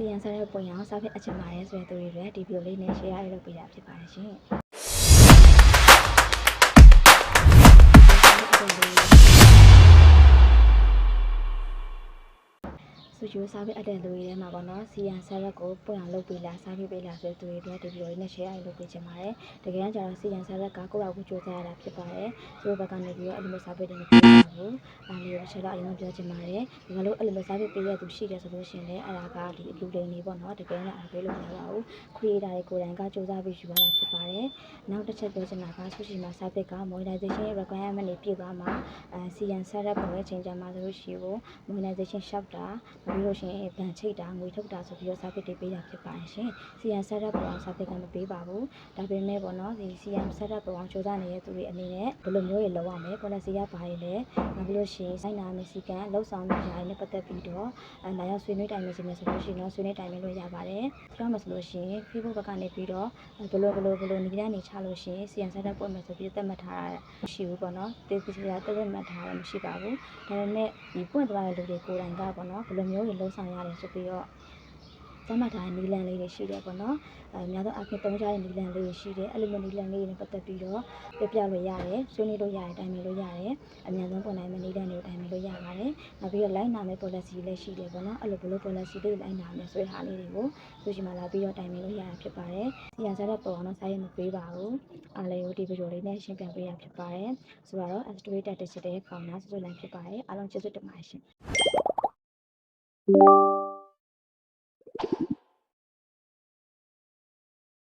စီယန်ဆက်တဲ့ပုံရအောင်စာဖြစ်အချင်ပါတယ်ဆိုတဲ့သူတွေလည်းဒီဗီဒီယိုလေးနဲ့ share ရလုပ်ပေးတာဖြစ်ပါတယ်ရှင် ဆူချိုးစားပြီးအပ်တဲ့လူတွေထဲမှာပေါ့နော်စီယန်ဆက်ရက်ကိုပွင့်အောင်လုပ်ပေးလာစားပြီးပေးလာဆိုတဲ့သူတွေအတွက်ဒီဗီဒီယိုလေးနဲ့ share ရလုပ်ပေးချင်ပါတယ်တကယ်တမ်းကျတော့စီယန်ဆက်ရက်ကကိုယ့်ဘာကိုစူးစမ်းရတာဖြစ်ပါတယ်သူတို့ဘက်ကနေပြီးတော့အဲ့လိုမျိုးစားပေးတယ်မဖြစ်ပါဘူးအားလေးကိုတစ်ချက်တော့အရင်ပြောချင်ပါတယ်ဒီလိုအဲ့လိုမျိုးစားပေးပေးရသူရှိတယ်ဆိုလို့ရှိရင်လည်းအဲ့ဒါကဒီလူလိန်တွေပေါ့နော်တကယ်နဲ့အားပေးလို့မရပါဘူး creator တွေကိုယ်တိုင်ကစူးစမ်းပြီးယူရတာဖြစ်ပါတယ်နောက်တစ်ချက်ပြောချင်တာကဆိုရှင်မှာ service က monetization requirement တွေပြည့်သွားမှာအဲ CN setup ပေါ်ရဲ့ change မှာဆိုလို့ရှိရင် monetization ရှောက်တာပြီးလို့ရှိရင်ဗန်ချိတ်တာငွေထုတ်တာဆိုပြီးတော့ service တွေပေးတာဖြစ်ပါတယ်ရှင် CN setup ပေါ်အောင် service ကမပေးပါဘူးဒါပေမဲ့ပေါ့နော်ဒီ CN setup ပေါ်အောင်စူးစမ်းနေတဲ့သူတွေအနေနဲ့ဘယ်လိုမျိုးတွေလုပ်ရမလဲ policy ကဘာတွေလဲနောက်ပြီးလို့ရှိရင်စိုင်းနာမယ်စီကံလှုပ်ဆောင်မှုရာတွေနဲ့ပတ်သက်ပြီးတော့အဲလာရောက်ဆွေးနွေးတိုင်ပင်ခြင်းနဲ့ဆိုလို့ရှိရင်တော့ဆွေးနွေးတိုင်ပင်လို့ရပါတယ်ပြောမှဆိုလို့ရှိရင် Facebook ဘက်ကနေပြီးတော့ဘယ်လိုဘယ်လိုဘယ်လိုနေရာနေချလို့ရှိရင် CN setup ပွင့်မယ်ဆိုပြီးသတ်မှတ်ထားတာမရှိဘူးပေါ့နော်တေးစီကသတ်မှတ်ထားတာမရှိပါဘူးဒါပေမဲ့ဒီပွင့်သွားတဲ့လူတွေကိုယ်တိုင်ကပေါ့နော်ဘယ်လိုမျိုးတွေလှုပ်ဆောင်ရတယ်ဆိုပြီးတော့သတ်မှတ်ထားတဲ့နီလန်လေးတွေရှိတယ်ပေါ့နော်အဲများသောအားဖြင့်တုံးကြတဲ့နီလန်လေးတွေရှိတယ်အဲ့လိုမျိုးနီလန်လေးတွေနဲ့ပတ်သက်ပြီးတော့ပြပြလို့ရတယ်ဆွေးနွေးလို့ရတယ်တိုင်ပင်လို့ရတယ်အများဆုံးပုံနိုင်မယ့်နီလန်တွေကိုတိုင်ပင်လို့ရပါတယ်နောက်ပြီးတော့ line နာမဲ့ policy လည်းရှိတယ်ပေါ့နော်အဲ့လိုဘယ်လို policy တွေ line နာမယ်ဆိုတဲ့ဟာလေးတွေကိုသူရှိမှလာပြီးတော့တိုင်ပင်လို့ရတာဖြစ်ပါတယ်စီရစားတဲ့ပုံအောင်တော့စာရေးမပေးပါဘူးအားလေးကိုဒီဗီဒီယိုလေးနဲ့ရှင်းပြပေးရဖြစ်ပါတယ်ဆိုတော့ Astrator Digital ကောင်နာဆွဆွလန်ဖြစ်ပါတယ်အားလုံးကျေးဇူးတင်ပါတယ်ရှင် you